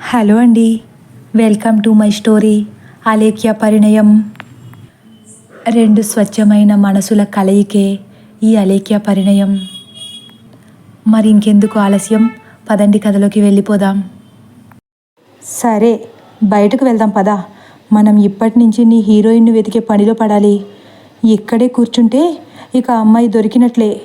Hello అండి. Welcome to my story Alekhya Parinayam. రెండు స్వచ్ఛమైన మనసుల కలయికే ఈ అలేఖ్య పరిణయం. మరి ఇంకెందుకు ఆలస్యం? పదండి కథలోకి వెళ్ళిపోదాం. సరే బయటకు వెళ్దాం పదా. మనం ఇప్పటి నుంచి నీ హీరోయిన్ను వెతికే పనిలో పడాలి. ఇక్కడే కూర్చుంటే ఇక అమ్మాయి దొరికినట్లే.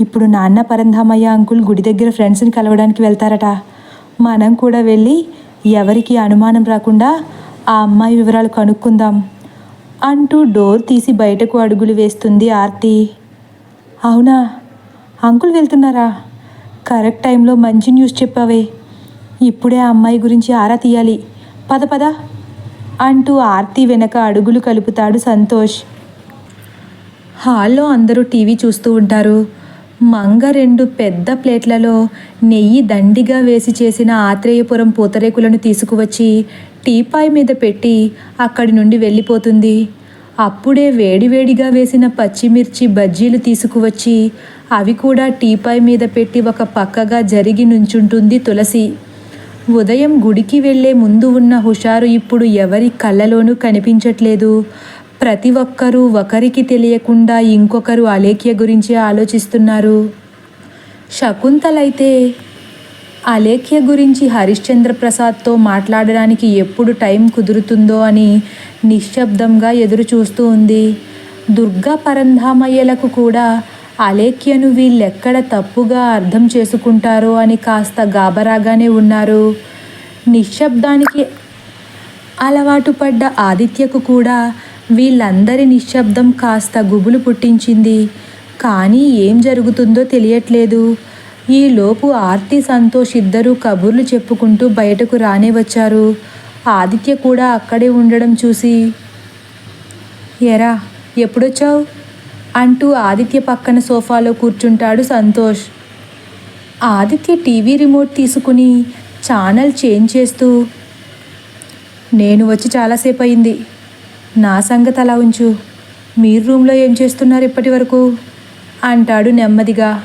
ఇప్పుడు నాన్న పరంధామయ్య అంకుల్ గుడి దగ్గర ఫ్రెండ్స్ని కలవడానికి వెళ్తారట. మనం కూడా వెళ్ళి ఎవరికి అనుమానం రాకుండా ఆ అమ్మాయి వివరాలు కనుక్కుందాం అంటూ డోర్ తీసి బయటకు అడుగులు వేస్తుంది ఆర్తి. అవునా? అంకుల్ వెళ్తున్నారా? కరెక్ట్ టైంలో మంచి న్యూస్ చెప్పావే. ఇప్పుడే ఆ అమ్మాయి గురించి ఆరా తీయాలి. పద పద అంటూ ఆర్తి వెనక అడుగులు కలుపుతాడు సంతోష్. హాల్లో అందరూ టీవీ చూస్తూ ఉంటారు. మంగ రెండు పెద్ద ప్లేట్లలో నెయ్యి దండిగా వేసి చేసిన ఆత్రేయపురం పూతరేకులను తీసుకువచ్చి టీపాయ్ మీద పెట్టి అక్కడి నుండి వెళ్ళిపోతుంది. అప్పుడే వేడివేడిగా వేసిన పచ్చిమిర్చి బజ్జీలు తీసుకువచ్చి అవి కూడా టీపాయ్ మీద పెట్టి ఒక పక్కగా జరిగి నుంచుంటుంది తులసి. ఉదయం గుడికి వెళ్ళే ముందు ఉన్న హుషారు ఇప్పుడు ఎవరి కళ్ళలోనూ కనిపించట్లేదు. ప్రతి ఒక్కరూ ఒకరికి తెలియకుండా ఇంకొకరు అలేఖ్య గురించి ఆలోచిస్తున్నారు. శకుంతలైతే అలేఖ్య గురించి హరిశ్చంద్ర ప్రసాద్తో మాట్లాడడానికి ఎప్పుడు టైం కుదురుతుందో అని నిశ్శబ్దంగా ఎదురు చూస్తూ ఉంది. దుర్గా పరంధామయ్యలకు కూడా అలేఖ్యను వీళ్ళెక్కడ తప్పుగా అర్థం చేసుకుంటారో అని కాస్త గాబరాగానే ఉన్నారు. నిశ్శబ్దానికి అలవాటు పడ్డ ఆదిత్యకు కూడా వీళ్ళందరి నిశ్శబ్దం కాస్త గుబులు పుట్టించింది. కానీ ఏం జరుగుతుందో తెలియట్లేదు. ఈలోపు ఆర్తి సంతోష్ ఇద్దరూ కబుర్లు చెప్పుకుంటూ బయటకు రానే వచ్చారు. ఆదిత్య కూడా అక్కడే ఉండడం చూసి ఎరా ఎప్పుడొచ్చావు? అంటూ ఆదిత్య పక్కన సోఫాలో కూర్చుంటాడు సంతోష్. ఆదిత్య టీవీ రిమోట్ తీసుకుని ఛానల్ చేంజ్ చేస్తూ నేను వచ్చి చాలాసేపు అయింది నా సంగతి అలా ఉంచు. మీరు రూమ్లో ఏం చేస్తున్నారు ఇప్పటి వరకు? అంటాడు నెమ్మదిగా.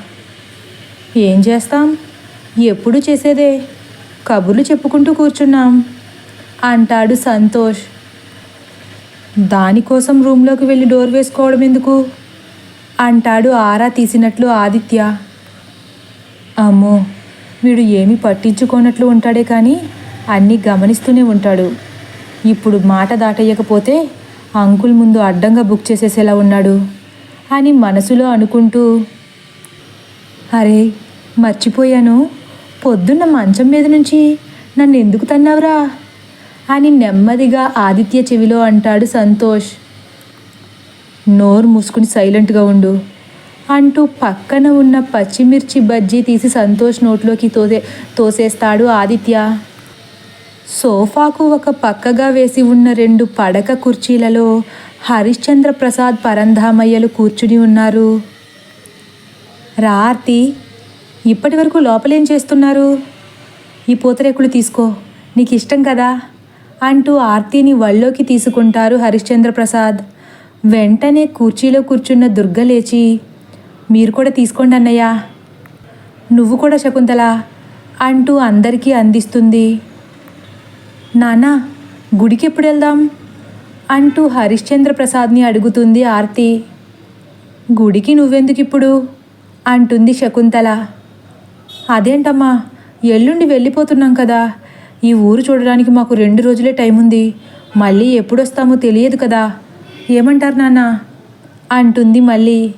ఏం చేస్తాం? ఎప్పుడు చేసేదే? కబుర్లు చెప్పుకుంటూ కూర్చున్నాం అంటాడు సంతోష్. దానికోసం రూమ్లోకి వెళ్ళి డోర్ వేసుకోవడం ఎందుకు? అంటాడు ఆరా తీసినట్లు ఆదిత్య. అమ్మో వీడు ఏమి పట్టించుకోనట్లు ఉంటాడే కానీ అన్నీ గమనిస్తూనే ఉంటాడు. ఇప్పుడు మాట దాటయ్యకపోతే అంకుల్ ముందు అడ్డంగా బుక్ చేసేసేలా ఉన్నాడు అని మనసులో అనుకుంటూ అరే మర్చిపోయాను. పొద్దున్న మంచం మీద నుంచి నన్ను ఎందుకు తన్నావురా? అని నెమ్మదిగా ఆదిత్య చెవిలో అంటాడు సంతోష్. నోరు మూసుకుని సైలెంట్గా ఉండు అంటూ పక్కన ఉన్న పచ్చిమిర్చి బజ్జీ తీసి సంతోష్ నోట్లోకి తోసే తోసేస్తాడు ఆదిత్య. సోఫాకు ఒక పక్కగా వేసి ఉన్న రెండు పడక కుర్చీలలో హరిశ్చంద్ర ప్రసాద్ పరంధామయ్యలు కూర్చుని ఉన్నారు. రార్తి ఇప్పటి వరకు లోపలేం చేస్తున్నారు? ఈ పూతరేకులు తీసుకో. నీకు ఇష్టం కదా? అంటూ ఆర్తిని వళ్ళోకి తీసుకుంటారు హరిశ్చంద్ర ప్రసాద్. వెంటనే కుర్చీలో కూర్చున్న దుర్గ లేచి మీరు కూడా తీసుకోండి అన్నయ్య. నువ్వు కూడా శకుంతల అంటూ అందరికీ అందిస్తుంది నానా గుడికి ఎప్పుడు వెళ్దాం అంటూ హరిశ్చంద్ర ప్రసాద్ని అడుగుతుంది ఆర్తి. గుడికి నువ్వెందుకు ఇప్పుడు అంటుంది శకుంతల. అదేంటమ్మా ఎల్లుండి వెళ్ళిపోతున్నాం కదా. ఈ ఊరు చూడడానికి మాకు రెండు రోజులే టైం ఉంది మళ్ళీ ఎప్పుడొస్తామో తెలియదు కదా. ఏమంటారు నాన్న? అంటుంది మళ్ళీ.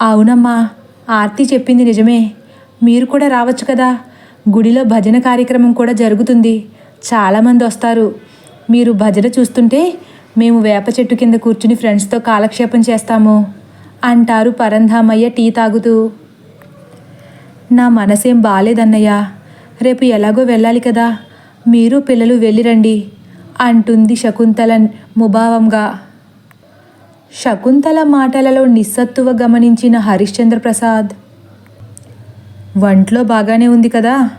అవునమ్మా ఆర్తి చెప్పింది నిజమే. మీరు కూడా రావచ్చు కదా. గుడిలో భజన కార్యక్రమం కూడా జరుగుతుంది. చాలామంది వస్తారు. మీరు భజన చూస్తుంటే మేము వేప చెట్టు కింద కూర్చుని ఫ్రెండ్స్తో కాలక్షేపం చేస్తాము అంటారు పరంధామయ్య టీ తాగుతూ. నా మనసేం బాలేదన్నయ్యా. రేపు ఎలాగో వెళ్ళాలి కదా. మీరు పిల్లలు వెళ్ళిరండి అంటుంది శకుంతల ముభావంగా. శకుంతల మాటలలో నిస్సత్తువ గమనించిన హరిశ్చంద్ర ప్రసాద్ వంట్లో బాగానే ఉంది కదా.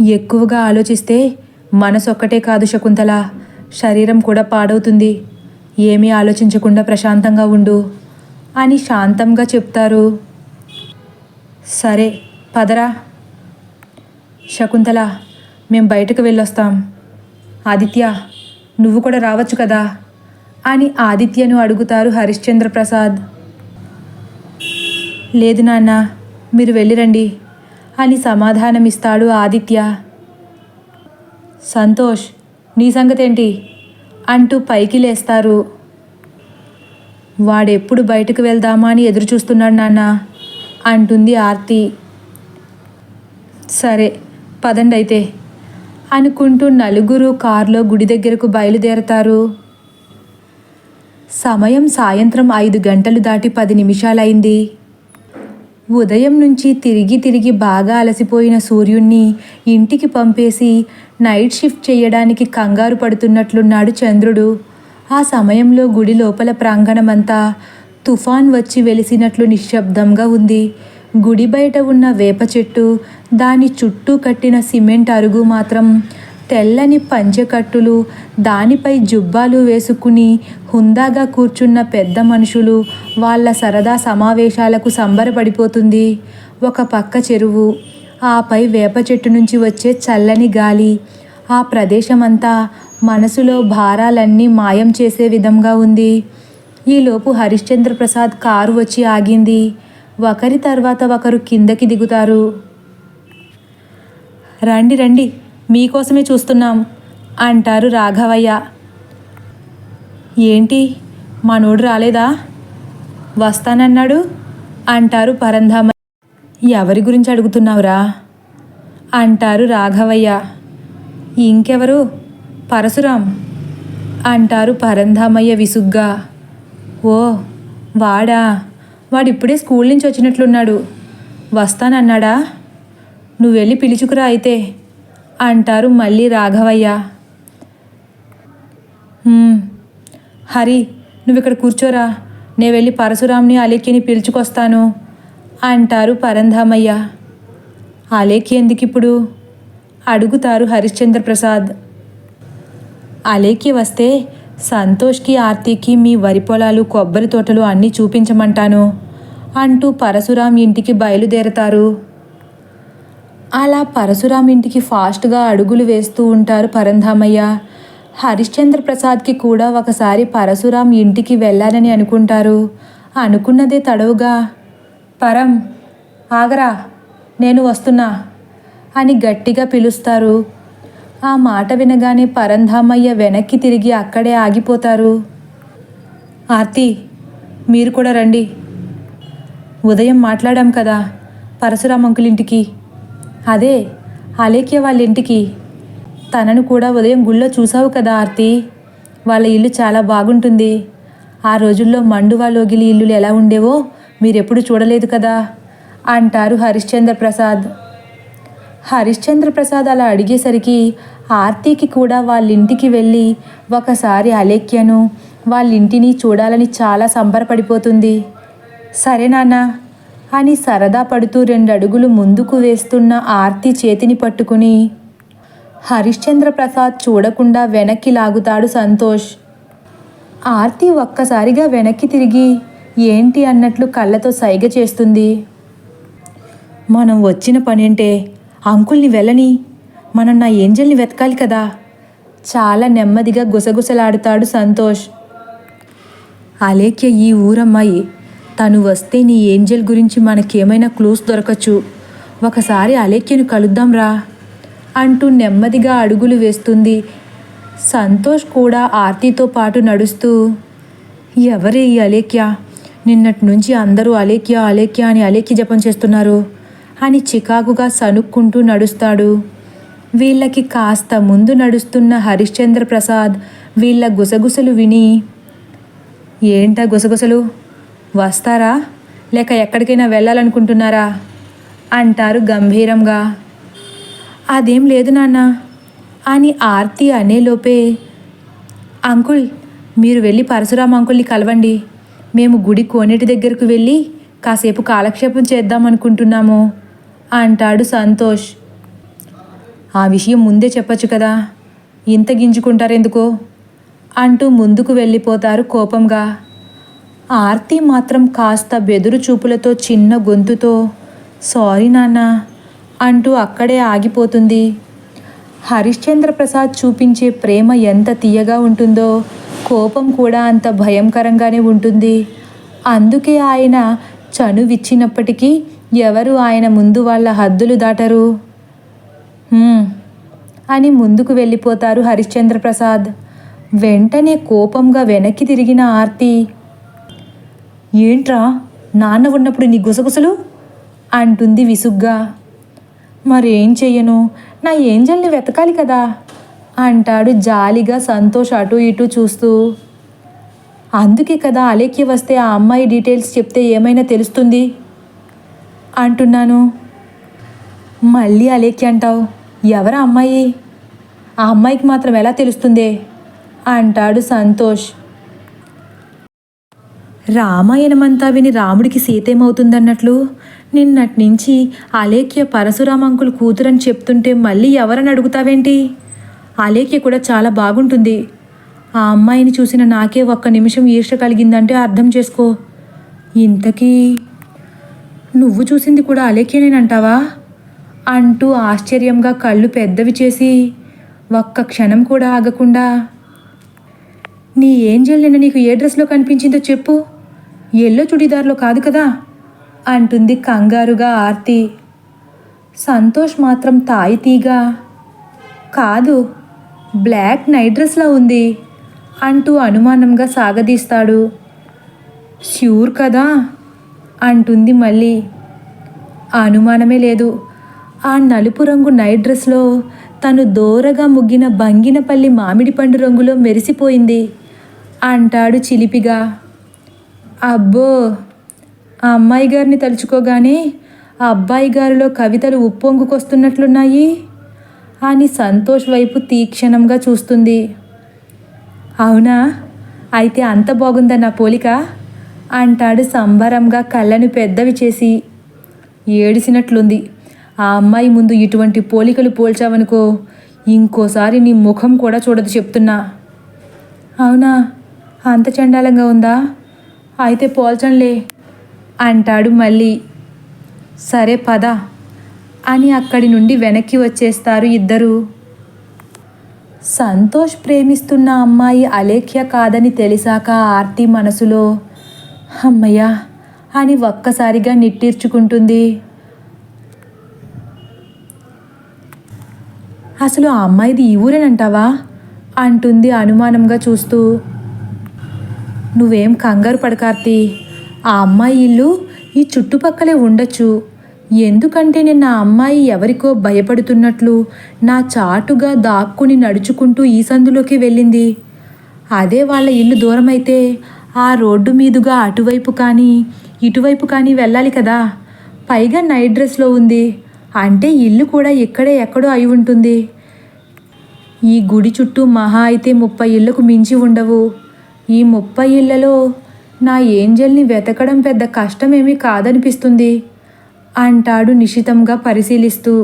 ఎక్కువగా ఆలోచిస్తే మనసు ఒక్కటే కాదు శకుంతల. శరీరం కూడా పాడవుతుంది. ఏమీ ఆలోచించకుండా ప్రశాంతంగా ఉండు అని శాంతంగా చెప్తారు. సరే పదరా. శకుంతల మేం బయటకు వెళ్ళొస్తాం. ఆదిత్య నువ్వు కూడా రావచ్చు కదా? అని ఆదిత్యను అడుగుతారు హరిశ్చంద్ర ప్రసాద్ లేదు నాన్న మీరు వెళ్ళిరండి. అని సమాధానమిస్తాడు ఆదిత్య. సంతోష్ నీ సంగతేంటి? అంటూ పైకి లేస్తారు. వాడెప్పుడు బయటకు వెళ్దామా అని ఎదురు చూస్తున్నాడు నాన్న అంటుంది ఆర్తి. సరే పదండి అయితే అనుకుంటూ నలుగురు కారులో గుడి దగ్గరకు బయలుదేరతారు. సమయం సాయంత్రం ఐదు గంటలు దాటి పది నిమిషాలైంది. ఉదయం నుంచి తిరిగి తిరిగి బాగా అలసిపోయిన సూర్యుణ్ణి ఇంటికి పంపేసి నైట్ షిఫ్ట్ చేయడానికి కంగారు పడుతున్నట్లున్నాడు చంద్రుడు. ఆ సమయంలో గుడి లోపల ప్రాంగణమంతా తుఫాన్ వచ్చి వెలిసినట్లు నిశ్శబ్దంగా ఉంది. గుడి బయట ఉన్న వేప చెట్టు దాని చుట్టూ కట్టిన సిమెంట్ అరుగు మాత్రం తెల్లని పంచెకట్టులు దానిపై జుబ్బాలు వేసుకుని హుందాగా కూర్చున్న పెద్ద మనుషులు వాళ్ళ సరదా సమావేశాలకు సంబరపడిపోతుంది. ఒక పక్క చెరువు ఆపై వేప చెట్టు నుంచి వచ్చే చల్లని గాలి. ఆ ప్రదేశమంతా మనసులో భారాలన్నీ మాయం చేసే విధంగా ఉంది. ఈలోపు హరిశ్చంద్ర ప్రసాద్ కారు వచ్చి ఆగింది. ఒకరి తర్వాత ఒకరు కిందకి దిగుతారు. రండి రండి. మీకోసమే చూస్తున్నాం అంటారు రాఘవయ్య. ఏంటి? మనోడు రాలేదా? వస్తానన్నాడు అంటారు పరంధామ. ఎవరి గురించి అడుగుతున్నావురా? అంటారు రాఘవయ్య. ఇంకెవరు? పరశురాం అంటారు పరంధామయ్య విసుగ్గా. ఓ వాడా? వాడిప్పుడే స్కూల్ నుంచి వచ్చినట్లున్నాడు. వస్తానన్నాడా? నువ్వు వెళ్ళి పిలుచుకురా అయితే. అంటారు మళ్ళీ రాఘవయ్య. హరి నువ్వు ఇక్కడ కూర్చోరా. నేను వెళ్ళి పరశురాంని అలేఖ్యని పిలుచుకొస్తాను అంటారు పరంధామయ్య. అలేఖ్య ఎందుకు ఇప్పుడు? అడుగుతారు హరిశ్చంద్ర ప్రసాద్ అలేఖ్య వస్తే సంతోష్కి ఆర్తికి మీ వరి పొలాలు కొబ్బరి తోటలు అన్నీ చూపించమంటాను అంటూ పరశురాం ఇంటికి బయలుదేరతారు. అలా పరశురాం ఇంటికి ఫాస్ట్గా అడుగులు వేస్తూ ఉంటారు పరంధామయ్య. హరిశ్చంద్ర ప్రసాద్కి కూడా ఒకసారి పరశురాం ఇంటికి వెళ్ళాలని అనుకుంటారు. అనుకున్నదే తడవుగా పరం ఆగరా నేను వస్తున్నా అని గట్టిగా పిలుస్తారు. ఆ మాట వినగానే పరంధామయ్య వెనక్కి తిరిగి అక్కడే ఆగిపోతారు. ఆర్తి మీరు కూడా రండి. ఉదయం మాట్లాడాం కదా పరశురాం అంకులింటికి. ఇంటికి అదే అలేఖ్య వాళ్ళ ఇంటికి తనను కూడా ఉదయం గుళ్ళో చూసావు కదా ఆర్తి? వాళ్ళ ఇల్లు చాలా బాగుంటుంది. ఆ రోజుల్లో మండువా లోగిలి ఇల్లులు ఎలా ఉండేవో మీరెప్పుడు చూడలేదు కదా? అంటారు హరిశ్చంద్ర ప్రసాద్. హరిశ్చంద్ర ప్రసాద్ అలా అడిగేసరికి ఆర్తికి కూడా వాళ్ళ ఇంటికి వెళ్ళి ఒకసారి అలేఖ్యను వాళ్ళ ఇంటిని చూడాలని చాలా సంబరపడిపోతుంది. సరే నాన్న అని సరదా పడుతూ రెండు అడుగులు ముందుకు వేస్తున్న ఆర్తి చేతిని పట్టుకుని హరిశ్చంద్ర ప్రసాద్ చూడకుండా వెనక్కి లాగుతాడు సంతోష్. ఆర్తి ఒక్కసారిగా వెనక్కి తిరిగి ఏంటి అన్నట్లు కళ్ళతో సైగ చేస్తుంది. మనం వచ్చిన పనేంటే అంకుల్ని వెళ్ళని మనం నా ఏంజల్ని వెతకాలి కదా. చాలా నెమ్మదిగా గుసగుసలాడుతాడు సంతోష్. అలేఖ్య ఈ ఊరమ్మాయి తను వస్తే నీ ఏంజల్ గురించి మనకేమైనా క్లూస్ దొరకచ్చు. ఒకసారి అలేఖ్యను కలుద్దాంరా అంటూ నెమ్మదిగా అడుగులు వేస్తుంది. సంతోష్ కూడా ఆర్తితో పాటు నడుస్తూ ఎవరే ఈ అలేఖ్య? నిన్నటి నుంచి అందరూ అలేఖ్య అలేఖ్య అని అలేఖ్య జపం చేస్తున్నారు అని చికాకుగా సనుక్కుంటూ నడుస్తాడు. వీళ్ళకి కాస్త ముందు నడుస్తున్న హరిశ్చంద్ర ప్రసాద్ వీళ్ళ గుసగుసలు విని ఏంటా గుసగుసలు? వస్తారా? లేక ఎక్కడికైనా వెళ్ళాలనుకుంటున్నారా? అంటారు గంభీరంగా. అదేం లేదు నాన్న. అని ఆర్తి అనేలోపే అంకుల్ మీరు వెళ్ళి పరశురామ అంకుల్ని కలవండి. మేము గుడి కోనేటి దగ్గరకు వెళ్ళి కాసేపు కాలక్షేపం చేద్దాం అనుకుంటున్నాము అంటాడు సంతోష్. ఆ విషయం ముందే చెప్పొచ్చు కదా. ఇంత గింజుకుంటారెందుకో? అంటూ ముందుకు వెళ్ళిపోతారు కోపంగా. ఆర్తి మాత్రం కాస్త బెదురు చూపులతో చిన్న గొంతుతో సారీ నాన్న అంటూ అక్కడే ఆగిపోతుంది. హరిశ్చంద్ర ప్రసాద్ చూపించే ప్రేమ ఎంత తీయగా ఉంటుందో కోపం కూడా అంత భయంకరంగానే ఉంటుంది. అందుకే ఆయన చనువిచ్చినప్పటికీ ఎవరు ఆయన ముందు వాళ్ళ హద్దులు దాటరు? అని ముందుకు వెళ్ళిపోతారు హరిశ్చంద్ర ప్రసాద్ వెంటనే కోపంగా వెనక్కి తిరిగిన ఆర్తి ఏంట్రా నాన్న ఉన్నప్పుడు నీ గుసగుసలు? అంటుంది విసుగ్గా. మరేం చెయ్యను నా ఏంజల్ని వెతకాలి కదా అంటాడు జాలిగా సంతోష్ అటు ఇటు చూస్తూ. అందుకే కదా అలేఖ్య వస్తే ఆ అమ్మాయి డీటెయిల్స్ చెప్తే ఏమైనా తెలుస్తుంది? అంటున్నాను. మళ్ళీ అలేఖ్య అంటావు? ఎవరా అమ్మాయి? ఆ అమ్మాయికి మాత్రం ఎలా తెలుస్తుందే? అంటాడు సంతోష్. రామాయణమంతా విని రాముడికి సీతేమవుతుందన్నట్లు? నిన్నటి నుంచి అలేఖ్య పరశురామ అంకుల్ కూతురని చెప్తుంటే మళ్ళీ ఎవరని అడుగుతావేంటి? అలేఖ్య కూడా చాలా బాగుంటుంది. ఆ అమ్మాయిని చూసిన నాకే ఒక్క నిమిషం ఈర్ష కలిగిందంటే అర్థం చేసుకో. ఇంతకీ నువ్వు చూసింది కూడా అలేఖ్యనేనంటావా? అంటూ ఆశ్చర్యంగా కళ్ళు పెద్దవి చేసి ఒక్క క్షణం కూడా ఆగకుండా నీ ఏంజల్ నిన్న నీకు ఏ డ్రెస్లో కనిపించిందో చెప్పు. ఎల్లో చుడిదార్లో కాదు కదా? అంటుంది కంగారుగా ఆర్తి. సంతోష్ మాత్రం తాయితీగా కాదు బ్లాక్ నైట్ డ్రెస్లా ఉంది అంటూ అనుమానంగా సాగదీస్తాడు. ష్యూర్ కదా? అంటుంది మళ్ళీ. అనుమానమే లేదు. ఆ నలుపు రంగు నైట్ డ్రెస్లో తను దోరగా ముగ్గిన బంగినపల్లి మామిడి పండు రంగులో మెరిసిపోయింది అంటాడు చిలిపిగా. అబ్బో ఆ అమ్మాయి గారిని తలుచుకోగానే ఆ అబ్బాయి గారిలో కవితలు ఉప్పొంగుకొస్తున్నట్లున్నాయి. అని సంతోష్ వైపు తీక్షణంగా చూస్తుంది. అవునా? అయితే అంత బాగుందా నా పోలిక? అంటాడు సంబరంగా కళ్ళను పెద్దవి చేసి. ఏడిసినట్లుంది. ఆ అమ్మాయి ముందు ఇటువంటి పోలికలు పోల్చావనుకో ఇంకోసారి నీ ముఖం కూడా చూడదు చెప్తున్నా. అవునా? అంత చండాలంగా ఉందా? అయితే పోల్చంలే. అంటాడు మళ్ళీ. సరే పద అని అక్కడి నుండి వెనక్కి వచ్చేస్తారు ఇద్దరు. సంతోష్ ప్రేమిస్తున్న అమ్మాయి అలేఖ్య కాదని తెలిసాక ఆర్తి మనసులో అమ్మయ్యా అని ఒక్కసారిగా నిట్టీర్చుకుంటుంది. అసలు ఆ అమ్మాయిది ఈ ఊరేనంటావా? అంటుంది అనుమానంగా చూస్తూ. నువ్వేం కంగారు పడకార్తి ఆ అమ్మాయి ఇల్లు ఈ చుట్టుపక్కలే ఉండొచ్చు. ఎందుకంటే నిన్న ఆ అమ్మాయి ఎవరికో భయపడుతున్నట్లు నా చాటుగా దాక్కుని నడుచుకుంటూ ఈ సందులోకి వెళ్ళింది. అదే వాళ్ళ ఇల్లు దూరమైతే ఆ రోడ్డు మీదుగా అటువైపు కానీ ఇటువైపు కానీ వెళ్ళాలి కదా. పైగా నైట్ డ్రెస్లో ఉంది. అంటే ఇల్లు కూడా ఇక్కడే ఎక్కడో అయి ఉంటుంది. ఈ గుడి చుట్టూ మహా అయితే ముప్పై ఇళ్ళకు మించి ఉండవు. ఈ ముప్పై ఇళ్ళలో నా ఏంజల్ని వెతకడం పెద్ద కష్టమేమీ కాదనిపిస్తుంది అంటాడు నిశితంగా పరిశీలిస్తూ.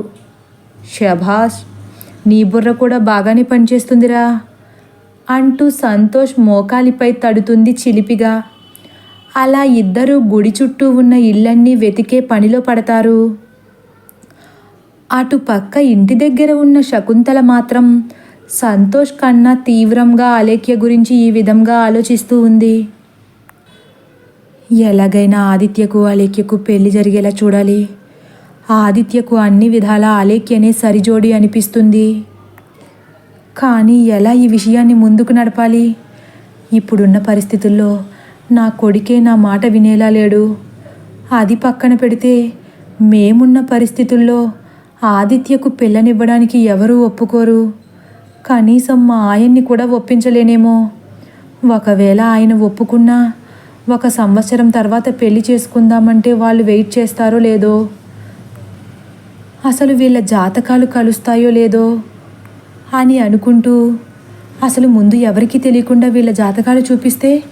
షభాష్ నీ బుర్ర కూడా బాగానే పనిచేస్తుందిరా అంటూ సంతోష్ మోకాలిపై తడుతుంది చిలిపిగా. అలా ఇద్దరూ గుడి చుట్టూ ఉన్న ఇళ్ళన్నీ వెతికే పనిలో పడతారు. అటు పక్క ఇంటి దగ్గర ఉన్న శకుంతల మాత్రం సంతోష్ కన్నా తీవ్రంగా అలేఖ్య గురించి ఈ విధంగా ఆలోచిస్తూ ఉంది. ఎలాగైనా ఆదిత్యకు అలేఖ్యకు పెళ్ళి జరిగేలా చూడాలి. ఆదిత్యకు అన్ని విధాల అలేఖ్యనే సరిజోడి అనిపిస్తుంది. కానీ ఎలా ఈ విషయాన్ని ముందుకు నడపాలి? ఇప్పుడున్న పరిస్థితుల్లో నా కొడుకే నా మాట వినేలా లేడు. అది పక్కన పెడితే మేమున్న పరిస్థితుల్లో ఆదిత్యకు పిల్లనివ్వడానికి ఎవరూ ఒప్పుకోరు. కనీసం మా ఆయన్ని కూడా ఒప్పించలేనేమో. ఒకవేళ ఆయన ఒప్పుకున్నా ఒక సంవత్సరం తర్వాత పెళ్ళి చేసుకుందామంటే వాళ్ళు వెయిట్ చేస్తారో లేదో? అసలు వీళ్ళ జాతకాలు కలుస్తాయో లేదో? అని అనుకుంటూ అసలు ముందు ఎవరికీ తెలియకుండా వీళ్ళ జాతకాలు చూపిస్తే?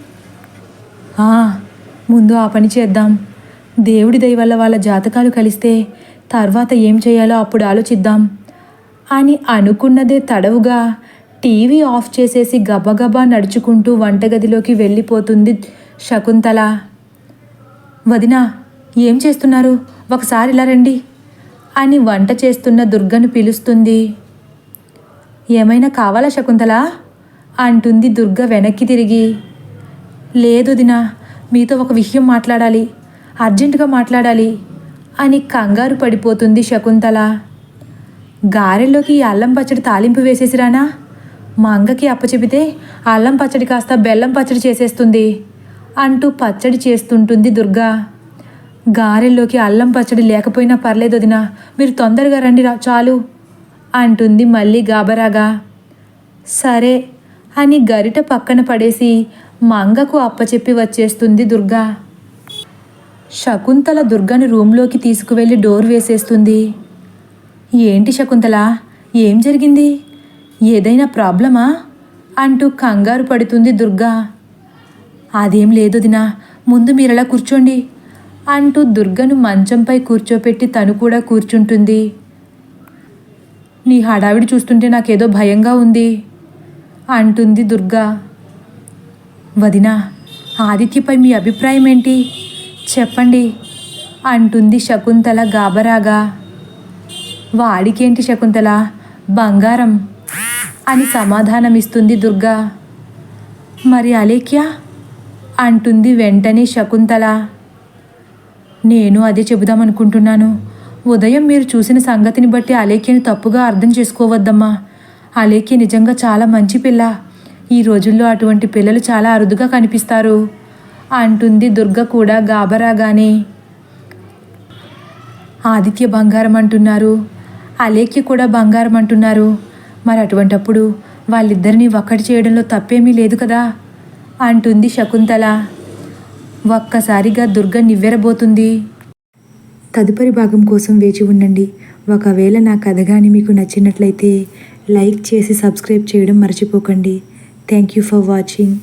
ముందు ఆ పని చేద్దాం. దేవుడి దయ వల్ల వాళ్ళ జాతకాలు కలిస్తే తర్వాత ఏం చేయాలో అప్పుడు ఆలోచిద్దాం. అని అనుకున్నదే తడవుగా. టీవీ ఆఫ్ చేసేసి గబగబా నడుచుకుంటూ వంటగదిలోకి వెళ్ళిపోతుంది శకుంతల. వదినా ఏం చేస్తున్నారు? ఒకసారి ఇలా రండి అని వంట చేస్తున్న దుర్గను పిలుస్తుంది. ఏమైనా కావాలా శకుంతల? అంటుంది దుర్గ వెనక్కి తిరిగి. లేదు దినా మీతో ఒక విషయం మాట్లాడాలి. అర్జెంటుగా మాట్లాడాలి అని కంగారు పడిపోతుంది శకుంతల. గారెల్లోకి ఈ అల్లం పచ్చడి తాలింపు వేసేసిరానా మా అంగకి అప్పచెబితే అల్లం పచ్చడి కాస్త బెల్లం పచ్చడి చేసేస్తుంది అంటూ పచ్చడి చేస్తుంటుంది దుర్గా. గారెల్లోకి అల్లం పచ్చడి లేకపోయినా పర్లేదు వదినా మీరు తొందరగా రండి రా చాలు అంటుంది మళ్ళీ గాబరాగా. సరే అని గరిట పక్కన పడేసి మంగకు అప్పచెప్పి వచ్చేస్తుంది దుర్గా. శకుంతల దుర్గను రూంలోకి తీసుకువెళ్ళి డోర్ వేసేస్తుంది. ఏంటి శకుంతల? ఏం జరిగింది? ఏదైనా ప్రాబ్లమా? అంటూ కంగారు పడుతుంది దుర్గా. అదేం లేదు దినా ముందు మీరలా కూర్చోండి అంటూ దుర్గను మంచంపై కూర్చోపెట్టి తను కూడా కూర్చుంటుంది. నీ హడావిడి చూస్తుంటే నాకేదో భయంగా ఉంది అంటుంది దుర్గా. వదినా ఆదిత్యపై మీ అభిప్రాయం ఏంటి చెప్పండి అంటుంది శకుంతల గాబరాగా వాడికేంటి శకుంతల? బంగారం అని సమాధానమిస్తుంది దుర్గా. మరి అలేఖ్య? అంటుంది వెంటనే శకుంతల. నేను అదే చెబుదామనుకుంటున్నాను. ఉదయం మీరు చూసిన సంగతిని బట్టి అలేఖ్యని తప్పుగా అర్థం చేసుకోవద్దమ్మా. అలేఖ్య నిజంగా చాలా మంచి పిల్ల. ఈ రోజుల్లో అటువంటి పిల్లలు చాలా అరుదుగా కనిపిస్తారు. అంటుంది దుర్గ కూడా గాబరాగానే. ఆదిత్య బంగారం అంటున్నారు. అలేఖ్య కూడా బంగారం అంటున్నారు. మరి అటువంటప్పుడు వాళ్ళిద్దరినీ ఒక్కటి చేయడంలో తప్పేమీ లేదు కదా? అంటుంది శకుంతల. ఒక్కసారిగా దుర్గ నివ్వెరబోతుంది. తదుపరి భాగం కోసం వేచి ఉండండి. ఒకవేళ నా కథ కానీ మీకు నచ్చినట్లయితే లైక్ చేసి సబ్స్క్రైబ్ చేయడం మర్చిపోకండి. Thank you for watching.